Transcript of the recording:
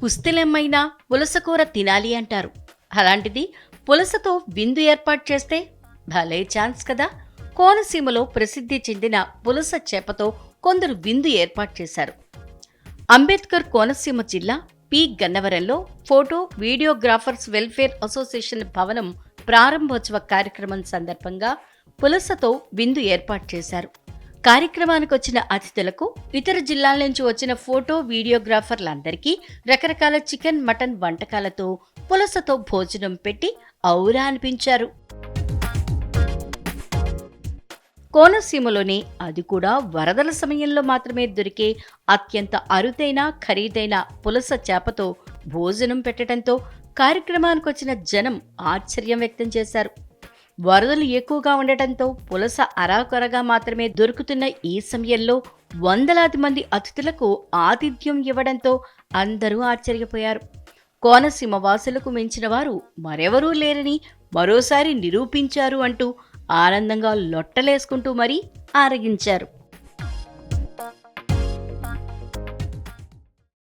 కుస్తెలెమ్మైనా పులసకూర తినాలి అంటారు. అలాంటిది పులసతో విందు ఏర్పాటు చేస్తే భలే ఛాన్స్ కదా. కోనసీమలో ప్రసిద్ధి చెందిన పులస చేపతో కొందరు విందు ఏర్పాటు చేశారు. అంబేద్కర్ కోనసీమ జిల్లా పి. గన్నవరంలో ఫోటో వీడియోగ్రాఫర్స్ వెల్ఫేర్ అసోసియేషన్ భవనం ప్రారంభోత్సవ కార్యక్రమం సందర్భంగా పులసతో విందు ఏర్పాటు చేశారు. కార్యక్రమానికి వచ్చిన అతిథులకు ఇతర జిల్లాల నుంచి వచ్చిన ఫోటో వీడియోగ్రాఫర్లందరికీ రకరకాల చికెన్ మటన్ వంటకాలతో పులసతో భోజనం పెట్టి ఔరా అనిపించారు. కోనసీమలోని అది కూడా వరదల సమయంలో మాత్రమే దొరికే అత్యంత అరుదైన ఖరీదైన పులస చేపతో భోజనం పెట్టడంతో కార్యక్రమానికి వచ్చిన జనం ఆశ్చర్యం వ్యక్తం చేశారు. వరదలు ఎక్కువగా ఉండటంతో పులస అరాకొరగా మాత్రమే దొరుకుతున్న ఈ సమయంలో వందలాది మంది అతిథులకు ఆతిథ్యం ఇవ్వడంతో అందరూ ఆశ్చర్యపోయారు. కోనసీమ వాసులకు మించిన వారు మరెవరూ లేరని మరోసారి నిరూపించారు అంటూ ఆనందంగా లొట్టలేసుకుంటూ మరీ ఆరగించారు.